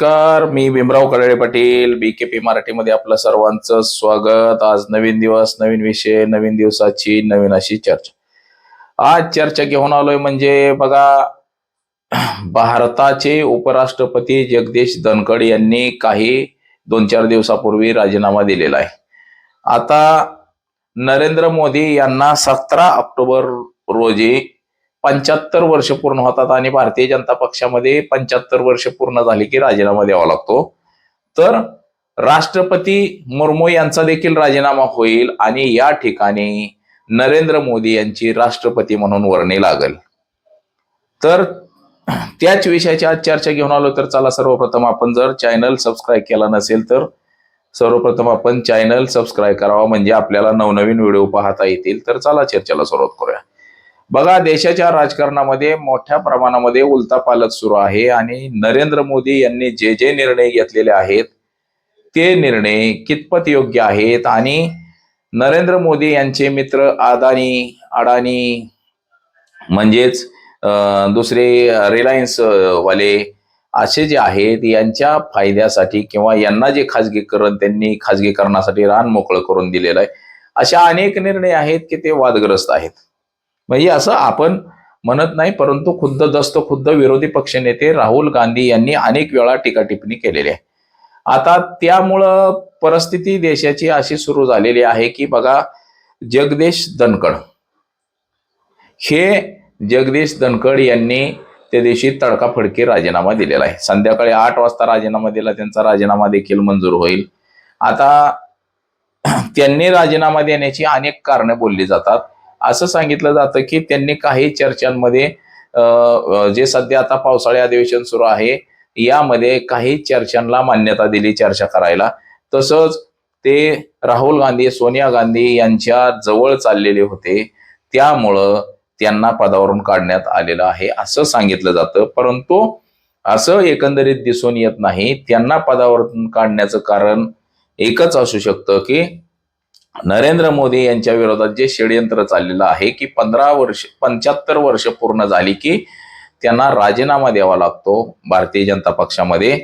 नमस्कार मी Bhimrao Kadale Patil B K P मराठीमध्ये आपलं सर्वांचं स्वागत. आज नवीन दिवस नवीन विषय नवीन दिवसाची नवीन अशी चर्चा. आज चर्चा घेऊन आलोय म्हणजे बघा भारताचे उपराष्ट्रपती जगदीश धनखड यांनी काही दोन चार दिवसापूर्वी राजीनामा दिलेला आहे. आता नरेंद्र मोदी यांना सतरा ऑक्टोबर रोजी पंच्याहत्तर वर्ष पूर्ण होतात आणि भारतीय जनता पक्षामध्ये पंच्याहत्तर वर्ष पूर्ण झाली की राजीनामा द्यावा लागतो. तर राष्ट्रपती मुर्मू यांचा देखील राजीनामा होईल आणि या ठिकाणी नरेंद्र मोदी यांची राष्ट्रपती म्हणून वर्णी लागेल. तर त्याच विषयाची आज चर्चा घेऊन आलो तर चला सर्वप्रथम आपण जर चॅनल सबस्क्राईब केला नसेल तर सर्वप्रथम आपण चॅनल सबस्क्राईब करावा म्हणजे आपल्याला नवनवीन व्हिडिओ पाहता येतील तर चला चर्चेला सुरुवात करूया. बघा देशाच्या राजकारणामध्ये मोठ्या प्रमाणामध्ये उलथापालथ सुरू आहे आणि नरेंद्र मोदी यांनी जे जे निर्णय घेतलेले आहेत ते निर्णय कितपत योग्य आहेत? आणि नरेंद्र मोदी यांचे मित्र अदानी अडाणी म्हणजेच दुसरे रिलायन्स वाले असे जे आहेत यांच्या फायद्यासाठी किंवा यांना जे खाजगीकरण त्यांनी खाजगीकरणासाठी रान मोकळं करून दिलेलं आहे अशा अनेक निर्णय आहेत की ते वादग्रस्त आहेत. म्हणजे असं आपण म्हणत नाही परंतु खुद्द दस्त खुद्द विरोधी पक्षनेते राहुल गांधी यांनी अनेक वेळा टीका टिप्पणी केलेली आहे. आता त्यामुळं परिस्थिती देशाची अशी सुरू झालेली आहे की बघा जगदीश दनकड हे जगदीश दनकड यांनी त्या दिवशी तडकाफडकी राजीनामा दिलेला आहे. संध्याकाळी आठ वाजता राजीनामा दिला त्यांचा राजीनामा देखील मंजूर होईल. आता त्यांनी राजीनामा देण्याची अनेक कारणे बोलली जातात. असं सांगितलं जातं की त्यांनी काही चर्चांमध्ये जे सध्या आता पावसाळी अधिवेशन सुरू आहे यामध्ये काही चर्चांना मान्यता दिली चर्चा करायला. तसंच ते राहुल गांधी सोनिया गांधी यांच्या जवळ चाललेले होते. त्यामुळं त्यांना पदावरून काढण्यात आलेलं आहे असं सांगितलं जातं. परंतु असं एकंदरीत दिसून येत नाही. त्यांना पदावरून काढण्याचं कारण एकच असू शकतं की नरेंद्र मोदी यांच्या विरोधात जे षडयंत्र चाललेलं आहे की पंधरा वर्ष पंच्याहत्तर वर्ष पूर्ण झाली की त्यांना राजीनामा द्यावा लागतो भारतीय जनता पक्षामध्ये.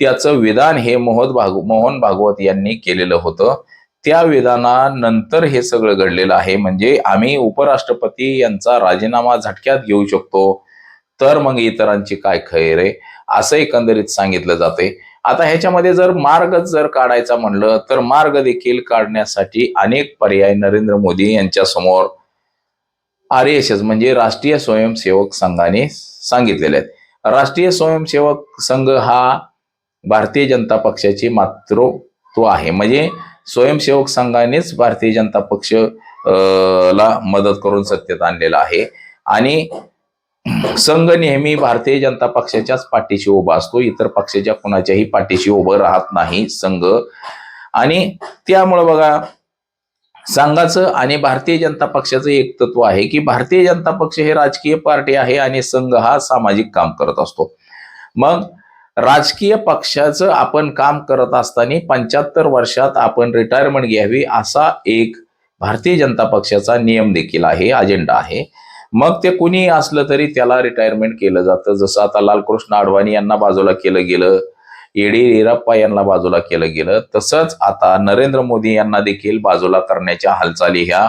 त्याचं विधान हे मोहन भाग मोहन भागवत यांनी केलेलं होतं. त्या विधानानंतर हे सगळं घडलेलं आहे. म्हणजे आम्ही उपराष्ट्रपती यांचा राजीनामा झटक्यात घेऊ शकतो तर मग इतरांची काय खैर? आहे असं एकंदरीत सांगितलं जाते आता ह्याच्यामध्ये जर मार्गच जर काढायचा म्हणलं तर मार्ग देखील काढण्यासाठी अनेक पर्याय नरेंद्र मोदी यांच्या समोर आर एस एस म्हणजे राष्ट्रीय स्वयंसेवक संघाने सांगितलेले आहेत. राष्ट्रीय स्वयंसेवक संघ हा भारतीय जनता पक्षाची मातृत्व आहे. म्हणजे स्वयंसेवक संघानेच भारतीय जनता पक्ष ला मदत करून सत्तेत आणलेला आहे. आणि संघ नेहमी भारतीय जनता पक्षाच्याच पाठीशी उभा असतो. इतर पक्षाच्या कुणाच्याही पाठीशी उभं राहत नाही संघ. आणि त्यामुळे बघा संघाचं आणि भारतीय जनता पक्षाचं एक तत्व आहे की भारतीय जनता पक्ष हे राजकीय पार्टी आहे आणि संघ हा सामाजिक काम करत असतो. मग राजकीय पक्षाचं आपण काम करत असताना पंच्याहत्तर वर्षात आपण रिटायरमेंट घ्यावी असा एक भारतीय जनता पक्षाचा नियम देखील आहे अजेंडा आहे. मग ते कुणी असलं तरी त्याला रिटायरमेंट केलं जातं. जसं आता लालकृष्ण अडवाणी यांना बाजूला केलं गेलं येडियुरप्पा यांना बाजूला केलं गेलं तसंच आता नरेंद्र मोदी यांना देखील बाजूला करण्याच्या हालचाली ह्या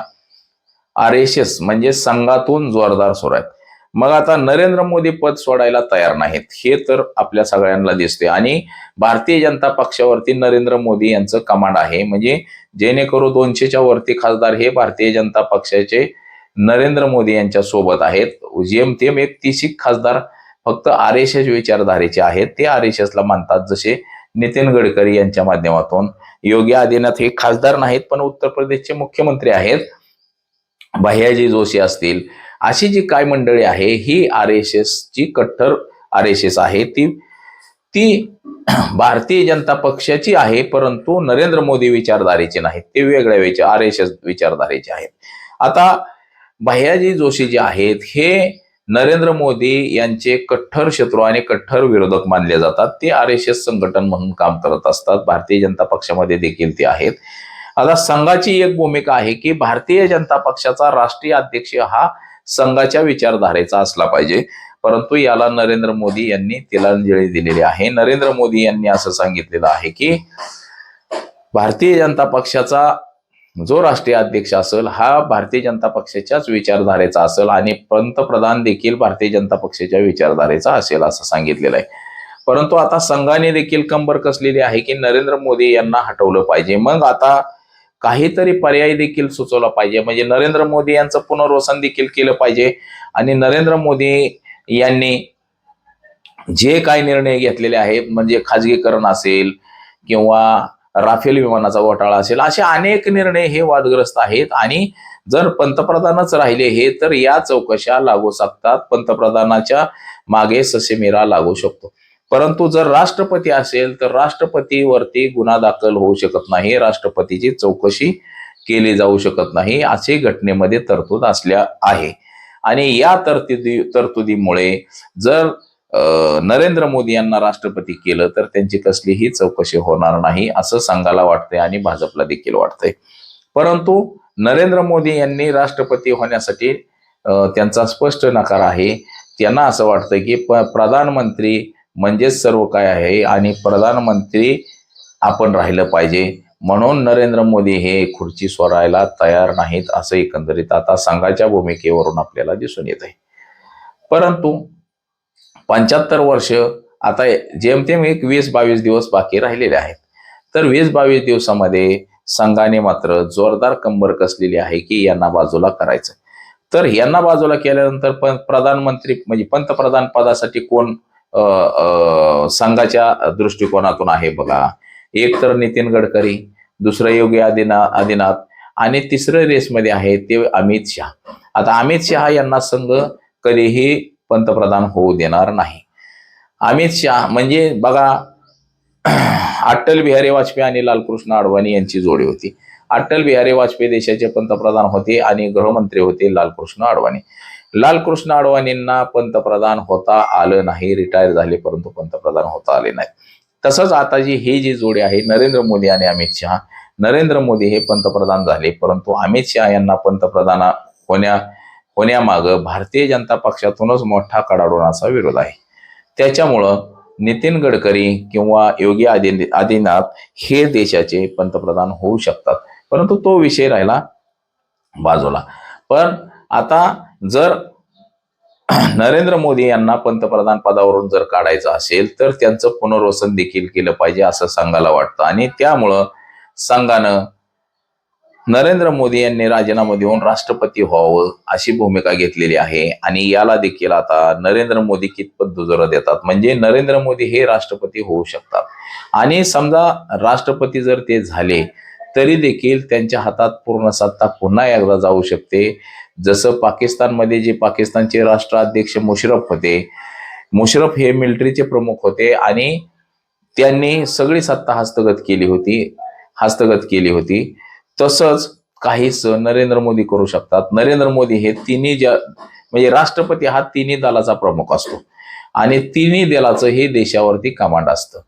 आर एस एस म्हणजे संघातून जोरदार सुरू आहेत. मग आता नरेंद्र मोदी पद सोडायला तयार नाहीत. हे तर आपल्या सगळ्यांना दिसते आणि भारतीय जनता पक्षावरती नरेंद्र मोदी यांचं कमांड आहे. म्हणजे जेणेकरून दोनशेच्या वरती खासदार हे भारतीय जनता पक्षाचे नरेंद्र मोदी यांच्या सोबत आहेत. जेमतेम एक तीशी खासदार फक्त आर एस एस विचारधारेचे आहेत. ते आर एस एसला मानतात जसे नितीन गडकरी यांच्या माध्यमातून. योगी आदित्यनाथ हे खासदार नाहीत पण उत्तर प्रदेशचे मुख्यमंत्री आहेत. भैयाजी जोशी असतील. अशी जी काय मंडळी आहे ही आर एस एस ची कट्टर आर एस एस आहे. ती ती भारतीय जनता पक्षाची आहे परंतु नरेंद्र मोदी विचारधारेचे नाहीत. ते वेगळ्या विचार आर एस एस विचारधारेचे आहेत. आता भैयाजी जोशी जे आहेत हे नरेंद्र मोदी यांचे कट्टर शत्रू आणि कट्टर विरोधक मानले जातात. ते आर एस एस संघटन म्हणून काम करत असतात. भारतीय जनता पक्षामध्ये देखील ते आहेत. आता संघाची एक भूमिका आहे की भारतीय जनता पक्षाचा राष्ट्रीय अध्यक्ष हा संघाच्या विचारधारेचा असला पाहिजे. परंतु याला नरेंद्र मोदी यांनी तिलांजली दिलेली आहे. नरेंद्र मोदी यांनी असं सांगितलेलं आहे की भारतीय जनता पक्षाचा जो राष्ट्रीय अध्यक्ष असेल हा भारतीय जनता पक्षाच्याच विचारधारेचा असेल आणि पंतप्रधान देखील भारतीय जनता पक्षाच्या विचारधारेचा असेल असं सांगितलेलं आहे. परंतु आता संघाने देखील कंबर कसलेली आहे की नरेंद्र मोदी यांना हटवलं पाहिजे. मग आता काहीतरी पर्याय देखील सुचवला पाहिजे. म्हणजे नरेंद्र मोदी यांचं पुनर्वसन देखील केलं पाहिजे आणि नरेंद्र मोदी यांनी जे काही निर्णय घेतलेले आहेत म्हणजे खाजगीकरण असेल किंवा राफेल विमानाचा घोटाळा असेल असे अनेक निर्णय हे वादग्रस्त आहेत. आणि जर पंतप्रधानच राहिले हे तर या चौकशा लागू शकतात. पंतप्रधानाच्या मागे ससेमिरा लागू शकतो. परंतु जर राष्ट्रपती असेल तर राष्ट्रपतीवरती गुन्हा दाखल होऊ शकत नाही. राष्ट्रपतीची चौकशी केली जाऊ शकत नाही. असे घटनेमध्ये तरतूद असल्या आहे. आणि या तरतुदी तरतुदीमुळे जर नरेंद्र मोदी यांना राष्ट्रपती केलं तर त्यांची कसलीही चौकशी होणार नाही असं संघाला वाटतंय आणि भाजपला देखील वाटतंय. परंतु नरेंद्र मोदी यांनी राष्ट्रपती होण्यासाठी त्यांचा स्पष्ट नकार आहे. त्यांना असं वाटतं की प- प्रधानमंत्री म्हणजेच सर्व काय आहे आणि प्रधानमंत्री आपण राहिलं पाहिजे. म्हणून नरेंद्र मोदी हे खुर्ची सोडायला तयार नाहीत असं एकंदरीत आता संघाच्या भूमिकेवरून आपल्याला दिसून येत आहे परंतु पंच्याहत्तर वर्ष आता जेमतेम एक वीस बावीस दिवस बाकी राहिलेले आहेत. तर वीस बावीस दिवसामध्ये संघाने मात्र जोरदार कंबर कसलेली आहे की यांना बाजूला करायचं. तर यांना बाजूला केल्यानंतर पण प्रधानमंत्री म्हणजे पंतप्रधान पदासाठी कोण संघाच्या दृष्टिकोनातून आहे बघा. एक तर नितीन गडकरी दुसरं योगी आदिना आदिनाथ आणि तिसरं रेसमध्ये आहे ते अमित शहा. आता अमित शहा यांना संघ कधीही पंतप्रधान होऊ देणार नाही. अमित शहा म्हणजे बघा अटल बिहारी वाजपेयी आणि लालकृष्ण अडवाणी यांची जोडी होती. अटल बिहारी वाजपेयी देशाचे पंतप्रधान होते आणि गृहमंत्री होते लालकृष्ण अडवाणी. लालकृष्ण अडवाणींना पंतप्रधान होता आलं नाही रिटायर झाले परंतु पंतप्रधान होता आले नाही. तसंच आता जी ही जी जोडी आहे नरेंद्र मोदी आणि अमित शहा नरेंद्र मोदी हे पंतप्रधान झाले परंतु अमित शहा यांना पंतप्रधान होण्या होण्यामागं भारतीय जनता पक्षातूनच मोठा कडाडोणाचा विरोध आहे. त्याच्यामुळं नितीन गडकरी किंवा योगी आदि आदिनाथ हे देशाचे पंतप्रधान होऊ शकतात. परंतु तो विषय राहिला बाजूला. पण आता जर नरेंद्र मोदी यांना पंतप्रधान पदावरून जर काढायचं असेल तर त्यांचं पुनर्वसन देखील केलं पाहिजे असं संघाला वाटतं. आणि त्यामुळं संघानं नरेंद्र मोदी यांनी राजीनामा देऊन राष्ट्रपती व्हावं अशी भूमिका घेतलेली आहे. आणि याला देखील आता नरेंद्र मोदी कितपत दुजोरा देतात? म्हणजे नरेंद्र मोदी हे राष्ट्रपती होऊ शकतात. आणि समजा राष्ट्रपती जर ते झाले तरी देखील त्यांच्या हातात पूर्ण सत्ता पुन्हा एकदा जाऊ शकते. जसं पाकिस्तानमध्ये जे पाकिस्तानचे राष्ट्राध्यक्ष मुशरफ होते मुशरफ हे मिलिटरीचे प्रमुख होते आणि त्यांनी सगळी सत्ता हस्तगत केली होती हस्तगत केली होती. तसंच काहीच नरेंद्र मोदी करू शकतात. नरेंद्र मोदी हे तिन्ही ज्या म्हणजे राष्ट्रपती हा तिन्ही दलाचा प्रमुख असतो. आणि तिन्ही दलाचं हे देशावरती कमांड असतं.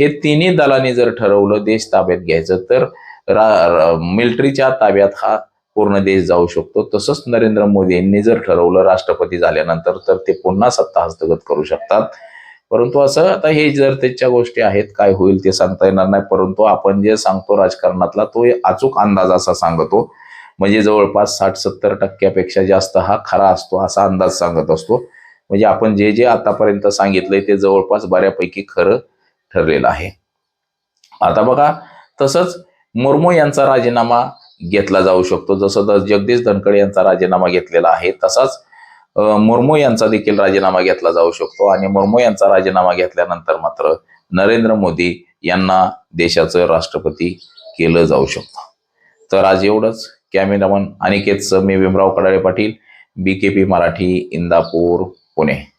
हे तिन्ही दलाने जर ठरवलं देश ताब्यात घ्यायचं तर मिलिटरीच्या ताब्यात हा पूर्ण देश जाऊ शकतो. तसंच नरेंद्र मोदी यांनी जर ठरवलं राष्ट्रपती झाल्यानंतर तर ते पुन्हा सत्ता हस्तगत करू शकतात. परंतु असं आता हे जर त्याच्या गोष्टी आहेत काय होईल ते सांगता येणार नाही. परंतु आपण जे सांगतो राजकारणातला तो अचूक अंदाज असा सांगतो. म्हणजे जवळपास साठ सत्तर टक्क्यापेक्षा जास्त हा खरा असतो असा अंदाज सांगत असतो. म्हणजे आपण जे जे आतापर्यंत सांगितलंय ते जवळपास बऱ्यापैकी खरं ठरलेलं आहे. आता बघा तसंच मुर्मू यांचा राजीनामा घेतला जाऊ शकतो. जसं जगदीश धनखड यांचा राजीनामा घेतलेला आहे तसाच मुर्मू यांचा देखील राजीनामा घेतला जाऊ शकतो. आणि मुर्मू यांचा राजीनामा घेतल्यानंतर मात्र नरेंद्र मोदी यांना देशाचं राष्ट्रपती केलं जाऊ शकतं. तर आज एवढंच. कॅमेरामन अनिकेतचं मी Bhimrao Kadale Patil. B K P Marathi Indapur Pune.